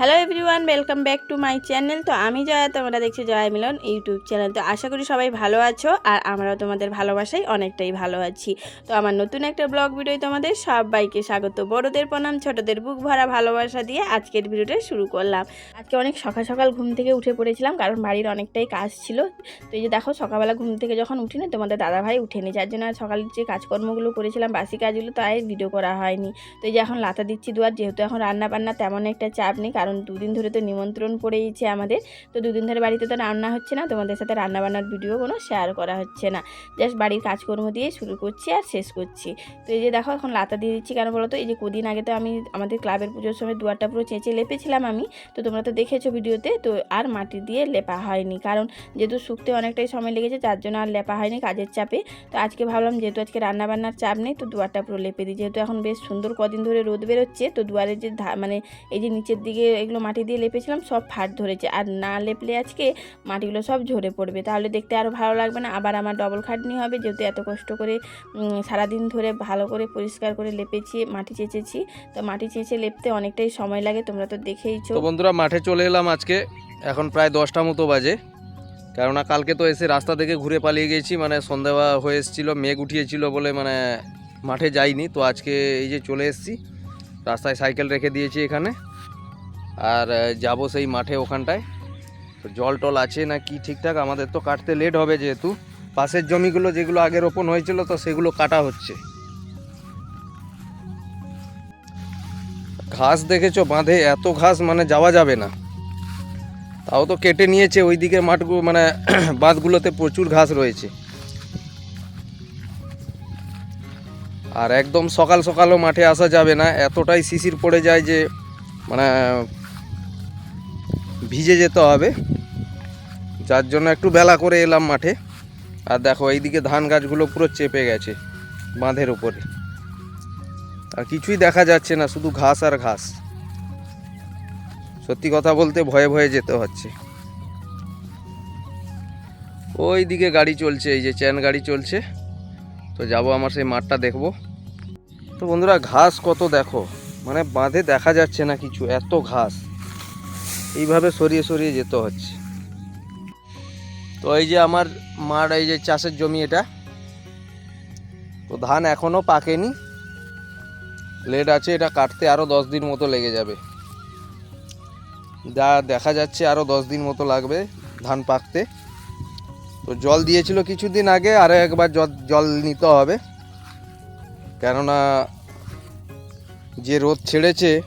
Hello everyone welcome back to my channel তো আমি জয়া, তোমরা দেখছি জয়া মিলন ইউটিউব চ্যানেল তো আশা করি সবাই ভালো আছো আর আমরাও তোমাদের ভালোবাসাই অনেকটাই ভালো আছি। তো আমার নতুন একটা ব্লগ ভিডিও তোমাদের সবাইকে স্বাগত। বড়দের প্রণাম, ছোটদের বুক ভরা ভালোবাসা দিয়ে আজকের ভিডিওটা শুরু করলাম। আজকে অনেক সকাল সকাল ঘুম থেকে উঠে পড়েছিলাম কারণ বাড়ির অনেকটাই কাজ ছিল। তো এই যে দেখো, সকালবেলা ঘুম থেকে যখন উঠি না, তোমাদের দাদাভাই উঠেনি। যার জন্য আর সকালের যে কাজকর্মগুলো করেছিলাম, বাসি কাজগুলো তো তাই ভিডিও করা হয়নি। তো এই যে এখন লাতা দিচ্ছি দুয়ার, যেহেতু এখন রান্না বান্না তেমন একটা চাপ নেই, কারণ দুদিন ধরে তো নিমন্ত্রণ পড়েইছে আমাদের। তো দুদিন ধরে বাড়িতে তো রান্না হচ্ছে না, তোমাদের সাথে রান্না বান্নার ভিডিও কোনো শেয়ার করা হচ্ছে না। জাস্ট বাড়ির কাজকর্ম দিয়ে শুরু করছি আর শেষ করছি। তো এই যে দেখো, এখন লাতা দিয়ে দিচ্ছি কেন বলো তো এই যে কদিন আগে তো আমি আমাদের ক্লাবের পুজোর সময় দুয়ারটা পুরো চেঁচে লেপেছিলাম আমি। তো তোমরা তো দেখেছ ভিডিওতে তো আর মাটি দিয়ে লেপা হয়নি। কারণ যেহেতু শুকতে অনেকটাই সময় লেগেছে যার জন্য আর লেপা হয়নি কাজের চাপে। তো আজকে ভাবলাম, যেহেতু আজকে রান্না বান্নার চাপ নেই, তো দুয়ারটা পুরো লেপে দিই। যেহেতু এখন বেশ সুন্দর কদিন ধরে রোদ বেরোচ্ছে, তো দুয়ারের যে মানে এই যে নিচের দিকে এগুলো মাটি দিয়ে লেপেছিলাম, সব ফাট ধরেছে। আর না লেপলে আজকে মাটিগুলো সব ঝরে পড়বে। তাহলে দেখতে আরও ভালো লাগবে না? আবার আমার ডবল খাটনি হবে, যেহেতু এত কষ্ট করে সারাদিন ধরে ভালো করে পরিষ্কার করে লেপেছি, মাটি চেঁচেছি। তো মাটি চেঁচে লেপতে অনেকটাই সময় লাগে, তোমরা তো দেখেইছো। বন্ধুরা, মাঠে চলে এলাম আজকে। এখন প্রায় দশটা মতো বাজে। কেননা কালকে তো এসে রাস্তা থেকে ঘুরে পালিয়ে গেছি মানে সন্ধ্যা হয়ে এসেছিল, মেঘ উঠিয়েছিল বলে মানে মাঠে যাইনি। তো আজকে এই যে চলে এসেছি, রাস্তায় সাইকেল রেখে দিয়েছি এখানে। আর যাব সেই মাঠে ওখানটায়। তো জল টল আছে না কি ঠিকঠাক? আমাদের তো কাটতে লেট হবে যেহেতু। পাশের জমিগুলো যেগুলো আগে রোপণ হয়েছিল তো সেগুলো কাটা হচ্ছে। ঘাস দেখেছ? বাঁধে এত ঘাস মানে যাওয়া যাবে না। তাও তো কেটে নিয়েছে ওই দিকের মাঠগুলো মানে বাঁধগুলোতে প্রচুর ঘাস রয়েছে। আর একদম সকাল সকালও মাঠে আসা যাবে না। এতটাই শিশির পড়ে যায় যে মানে ভিজে যেতে হবে। যার জন্য একটু বেলা করে এলাম মাঠে। আর দেখো, এইদিকে ধান গাছগুলো পুরো চেপে গেছে বাঁধের উপরে। আর কিছুই দেখা যাচ্ছে না, শুধু ঘাস আর ঘাস। সত্যি কথা বলতে ভয়ে ভয়ে যেতে হচ্ছে। ওই দিকে গাড়ি চলছে, এই যে চ্যান গাড়ি চলছে। তো যাব আমার সেই মাঠটা দেখব। তো বন্ধুরা, ঘাস কত দেখো? মানে বাঁধে দেখা যাচ্ছে না কিছু, এত ঘাস। এইভাবে সরিয়ে সরিয়ে যেতে হচ্ছে। তো এই যে আমার মাঠ এই যে চাষের জমি এটা, তো ধান এখনও পাকেনি। লেট আছে, এটা কাটতে আরও দশ দিন মতো লেগে যাবে। যা দেখা যাচ্ছে আরও দশ দিন মতো লাগবে ধান পাকতে। তো জল দিয়েছিল কিছুদিন আগে আরও একবার জল জল নিতে হবে। কেননা যে রোদ ছেড়েছে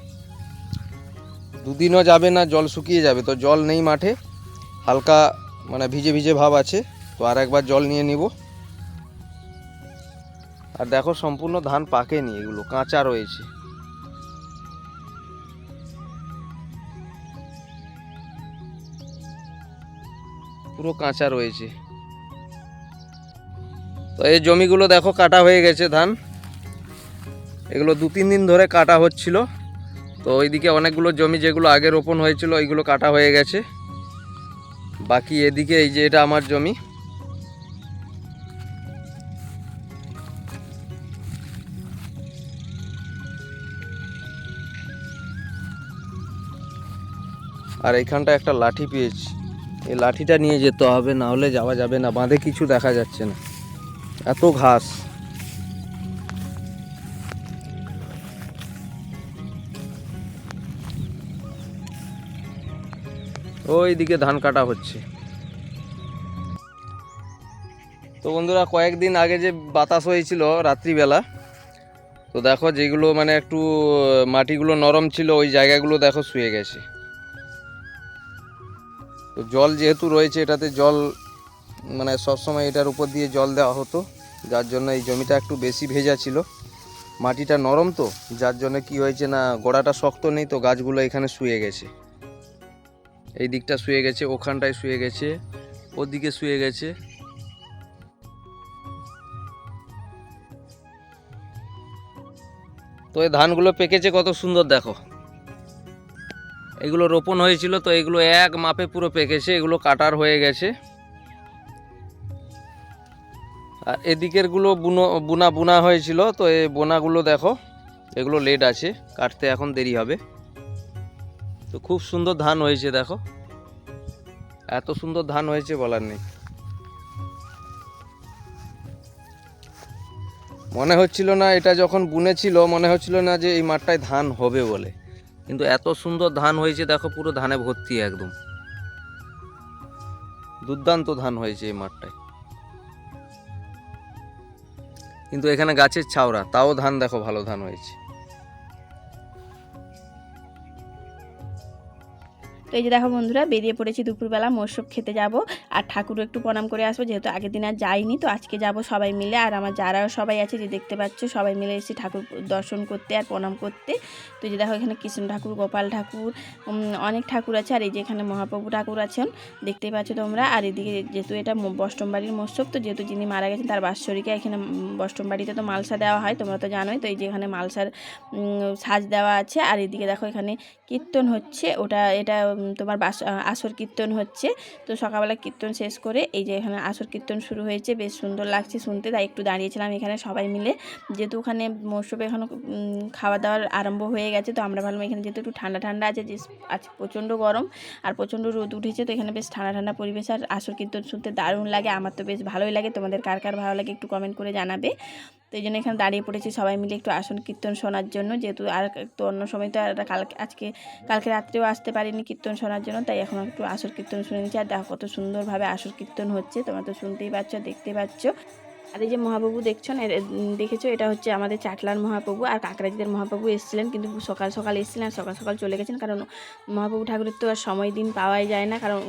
দুদিনও যাবে না, জল শুকিয়ে যাবে। তো জল নেই মাঠে, হালকা মানে ভিজে ভিজে ভাব আছে, তো আর একবার জল নিয়ে নিব। আর দেখো সম্পূর্ণ ধান পাকেনি এগুলো কাঁচা রয়েছে। পুরো কাঁচা রয়েছে। তো এই জমিগুলো দেখো কাটা হয়ে গেছে ধান। এগুলো দু তিন দিন ধরে কাটা হচ্ছিল। তো ওইদিকে অনেকগুলো জমি যেগুলো আগে রোপণ হয়েছিল, ওইগুলো কাটা হয়ে গেছে। বাকি এদিকে এই যে এটা আমার জমি। আর এইখানটা একটা লাঠি পেয়েছি। এই লাঠিটা নিয়ে যেতে হবে, না হলে যাওয়া যাবে না, বাঁধে কিছু দেখা যাচ্ছে না। এত ঘাস। ওই দিকে ধান কাটা হচ্ছে। তো বন্ধুরা, কয়েকদিন আগে যে বাতাস হয়েছিল রাত্রিবেলা, তো দেখো যেগুলো মানে একটু মাটিগুলো নরম ছিল, ওই জায়গাগুলো দেখো শুয়ে গেছে। তো জল যেহেতু রয়েছে, এটাতে জল মানে সবসময় এটার উপর দিয়ে জল দেওয়া হতো, যার জন্য এই জমিটা একটু বেশি ভেজা ছিল। মাটিটা নরম তো, যার জন্য কি হয়েছে না, গোড়াটা শক্ত নেই, তো গাছগুলো এখানে শুয়ে গেছে। এই দিকটা শুয়ে গেছে, ওখানটায় শুয়ে গেছে, ওদিকে শুয়ে গেছে। তো এই ধানগুলো পেকেছে, কত সুন্দর দেখো। এগুলো রোপণ হয়েছিল, তো এগুলো এক মাপে পুরো পেকেছে, এগুলো কাটার হয়ে গেছে। আর এদিকেরগুলো বুনো, বুনা বুনা হয়েছিল, তো এই বোনাগুলো দেখো, এগুলো লেট আছে, কাটতে এখন দেরি হবে। তো খুব সুন্দর ধান হয়েছে, দেখো। এত সুন্দর ধান হয়েছে বলার নেই। মনে হচ্ছিল না এটা যখন বুনেছিল, মনে হচ্ছিল না যে এই মাঠটায় ধান হবে বলে। কিন্তু এত সুন্দর ধান হয়েছে, দেখো, পুরো ধানে ভর্তি একদম। দুর্দান্ত ধান হয়েছে এই মাঠটায়। কিন্তু এখানে গাছের ছাওড়া, তাও ধান দেখো ভালো ধান হয়েছে। তো এই যে দেখো বন্ধুরা, বেরিয়ে পড়েছি দুপুরবেলা মোরসব খেতে যাব। আর ঠাকুরও একটু প্রণাম করে আসব, যেহেতু আগের দিন আর যাইনি, তো আজকে যাব সবাই মিলে। আর আমার যারাও সবাই আছে, যে দেখতে পাচ্ছ, সবাই মিলে এসে ঠাকুর দর্শন করতে আর প্রণাম করতে। তো এই যে দেখো, এখানে কৃষ্ণ ঠাকুর, গোপাল ঠাকুর অনেক ঠাকুর আছে। আর এই যে এখানে মহাপ্রভু ঠাকুর আছেন, দেখতেই পাচ্ছ তোমরা। আর এদিকে যেহেতু এটা বষ্টমবাড়ির মৎসব তো যেহেতু যিনি মারা গেছেন, তার বাৎসরিকা এখানে বষ্টমবাড়িতে তো মালসা দেওয়া হয়, তোমরা তো জানোই। তো এই যে এখানে মালসার সাজ দেওয়া আছে। আর এদিকে দেখো, এখানে কীর্তন হচ্ছে। ওটা, এটা তোমার বাস আসর কীর্তন হচ্ছে। তো সকালবেলা কীর্তন শেষ করে এই যে এখানে আসর কীর্তন শুরু হয়েছে, বেশ সুন্দর লাগছে শুনতে। তাই একটু দাঁড়িয়েছিলাম এখানে সবাই মিলে। যেহেতু ওখানে মৌসুমে এখনও খাওয়া দাওয়ার আরম্ভ হয়ে গেছে, তো আমরা ভাবলাম এখানে যেহেতু একটু ঠান্ডা ঠান্ডা আছে, যে আজ প্রচণ্ড গরম আর প্রচণ্ড রোদ উঠেছে, তো এখানে বেশ ঠান্ডা ঠান্ডা পরিবেশ আর আসর কীর্তন শুনতে দারুণ লাগে। আমার তো বেশ ভালোই লাগে। তোমাদের কার কার ভালো লাগে একটু কমেন্ট করে জানাবে। তো এই জন্য এখানে দাঁড়িয়ে পড়েছি। সবাই মিলে একটু আসন কীর্তন শোনার জন্য। যেহেতু আর একটু অন্য সময় তো আর কালকে আজকে, কালকে রাত্রেও আসতে পারিনি কীর্তন শোনার জন্য, তাই এখন একটু আসর কীর্তন শুনে নিচ্ছি। আর দেখো কত সুন্দরভাবে আসর কীর্তন হচ্ছে। তোমরা তো শুনতেই পাচ্ছ, দেখতে পাচ্ছ। আর এই যে মহাপ্রভু দেখছ না দেখেছ? এটা হচ্ছে আমাদের চাটলার মহাপ্রভু আর কাকরাজিদের মহাপ্রভু এসেছিলেন, কিন্তু সকাল সকাল এসেছিলেন আর সকাল সকাল চলে গেছেন। কারণ মহাপ্রভু ঠাকুরের তো আর সময় দিন পাওয়াই যায় না, কারণ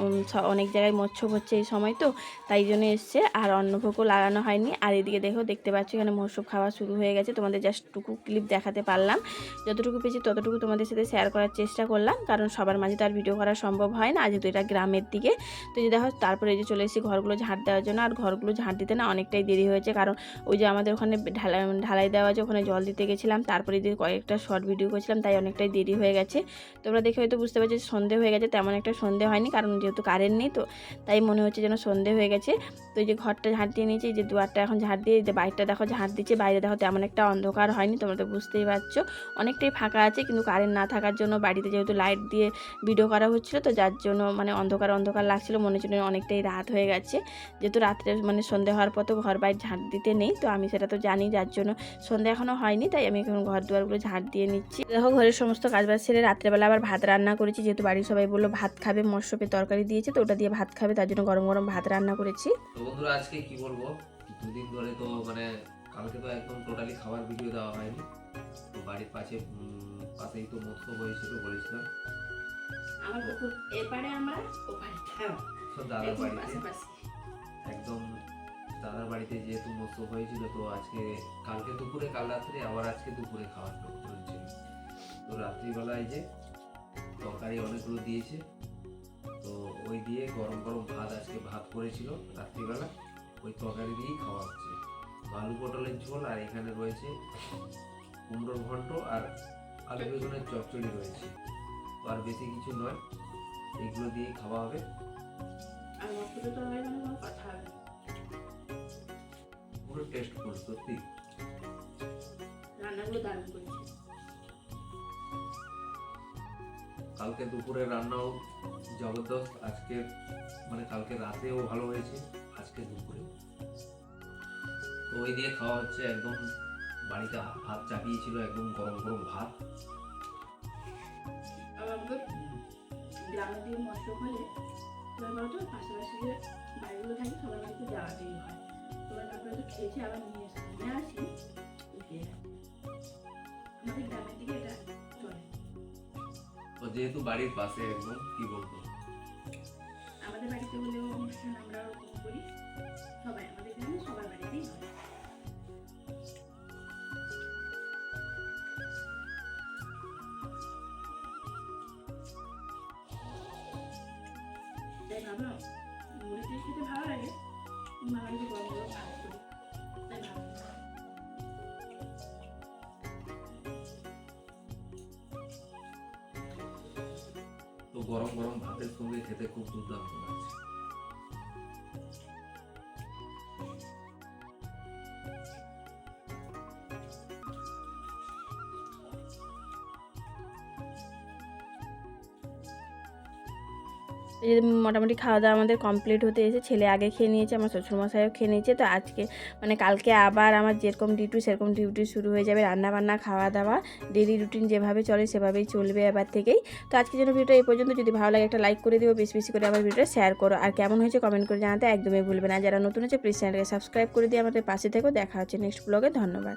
অনেক জায়গায় মৎস্য হচ্ছে এই সময় তো, তাই জন্য এসছে। আর অন্নভোগও লাগানো হয়নি। আর এদিকে দেখো, দেখতে পাচ্ছ এখানে মৎস্য খাওয়া শুরু হয়ে গেছে। তোমাদের জাস্ট টুকু ক্লিপ দেখাতে পারলাম। যতটুকু পেয়েছি ততটুকু তোমাদের সাথে শেয়ার করার চেষ্টা করলাম, কারণ সবার মাঝে তো আর ভিডিও করা সম্ভব হয় না। যেহেতু এটা গ্রামের দিকে, তো যে দেখো, তারপরে এই যে চলে এসেছি ঘরগুলো ঝাঁট দেওয়ার জন্য। আর ঘরগুলো ঝাঁট দিতে না অনেকটাই দেরি হয়েছে। কারণ ওই যে আমাদের ওখানে ঢালাই ঢালাই দেওয়া আছে, ওখানে জল দিতে গেছিলাম। তারপরে দিয়ে কয়েকটা শর্ট ভিডিও করছিলাম, তাই অনেকটাই দেরি হয়ে গেছে। তোমরা দেখে হয়তো বুঝতে পারছ সন্ধে হয়ে গেছে, তেমন একটা সন্ধে হয়নি, কারণ যেহেতু কারেন্ট নেই তো, তাই মনে হচ্ছে যেন সন্ধে হয়ে গেছে। তো এই যে ঘরটা ঝাঁট দিয়ে নিয়েছি যে দুয়ারটা এখন ঝাঁট দিয়ে যে বাইরটা দেখো ঝাঁট দিচ্ছে, বাইরে দেখো তেমন একটা অন্ধকার হয়নি, তোমরা তো বুঝতেই পারছ। অনেকটাই ফাঁকা আছে, কিন্তু কারেন্ট না থাকার জন্য বাড়িতে যেহেতু লাইট দিয়ে ভিডিও করা হচ্ছিল, তো যার জন্য মানে অন্ধকার অন্ধকার লাগছিল, মনে হচ্ছিল অনেকটাই রাত হয়ে গেছে। যেহেতু রাত্রে মানে সন্ধে হওয়ার পর তো ঘর বাইরে ঝাঁট দিতে নেই। তো আমি সেটা তো জানি যার জন্য সন্ধ্যা এখনও হয়নি তাই আমি এখন ঘর দুয়ারগুলো ঝাঁট দিয়ে নিচ্ছি। দেখো ঘরের সমস্ত কাজবাজ সেরে রাত্রেবেলা আবার ভাত রান্না করেছি। যেহেতু বাড়ির সবাই বলল ভাত খাবে মৎস্যপে তরকারি দিয়েছে তো ওটা দিয়ে ভাত খাবে তার জন্য গরম গরম ভাত রান্না করেছি। বন্ধুরা আজকে কি বলব? দুদিন ধরে তো মানে কালকে তো একদম টোটালি খাবার ভিডিও দেওয়া হয়নি। তো বাড়ির পাশে পাশেই তো মৎস্য হয়েছিল বলেছিলাম। আমার পুকুর এপারে আমরা ওপারে তো দাদার বাড়িতে? একদম দাদার বাড়িতে যেহেতু মৎস্য হয়েছিল, তো আজকে কালকে দুপুরে, কাল রাত্রে আবার আজকে দুপুরে খাওয়ার হয়েছিল তো রাত্রিবেলায় যে তরকারি অনেকগুলো দিয়েছে, তো ওই দিয়ে গরম গরম ভাত আজকে ভাত করেছিল রাত্রিবেলা। ওই তরকারি দিয়েই খাওয়া হচ্ছে। তো আলু পটলের ঝোল, আর এখানে রয়েছে কুমড়োর ঘন্ট আর আলু বেগুনের চচ্চড়ি রয়েছে। তো আর বেশি কিছু নয়, এগুলো দিয়েই খাওয়া হবে। আর মৎস্যপে তরকারি মানে কোনো কথা হবে পুরো টেস্টফুল সত্যি রান্নাগুলো দারুণ করেছি। কালকে দুপুরে রান্নাও জবরদস্ত আজকে মানে কালকে রাতেও ভালো হয়েছে আজকে দুপুরে। তো ওই দিয়ে খাওয়া হচ্ছে একদম বাড়িতে ভাত চাপিয়েছিল একদম গরম গরম ভাত। গ্রামের দিকে মৎস্য হলে পাশাপাশি বাড়িগুলো থাকে সবার বাড়িতে যাওয়াটাই হয়। আবার নিয়ে এসে নিয়ে আসি আমাদের গ্রামের দিকে এটা চলে যেহেতু বাড়ির পাশে একদম, কি বলব? আমাদের বাড়িতে হলেও অনুষ্ঠান আমরা ওরকম করি। সবাই আমাদের গ্রামে সবার বাড়িতেই হয়। তাই ভাবলাম মুড়ি দিয়ে খেতে ভালো লাগে গরম গরম ভাত করি গরম গরম ভাতের সঙ্গে খেতে খুব দুর্দান্ত লাগছে। এই মোটামুটি খাওয়া দাওয়া আমাদের কমপ্লিট হতে এসে ছেলে আগে খেয়ে নিয়েছে, আমার শ্বশুরমশাইও খেয়ে নিয়েছে। তো আজকে মানে কালকে আবার আমার যেরকম ডিউটি সেরকম ডিউটি শুরু হয়ে যাবে রান্না বান্না খাওয়া দাওয়া ডেলি রুটিন যেভাবে চলে সেভাবেই চলবে এবার থেকেই। তো আজকের জন্য ভিডিওটা এই পর্যন্ত। যদি ভালো লাগে একটা লাইক করে দিও, বেশি বেশি করে আমার ভিডিওটা শেয়ার করো। আর কেমন হয়েছে কমেন্ট করে জানাতে একদমই ভুলবে না। যারা নতুন আছে প্লিজ চ্যানেলকে সাবস্ক্রাইব করে দিয়ে আমাদের পাশে থেকেও দেখা হচ্ছে নেক্সট ব্লগে ধন্যবাদ।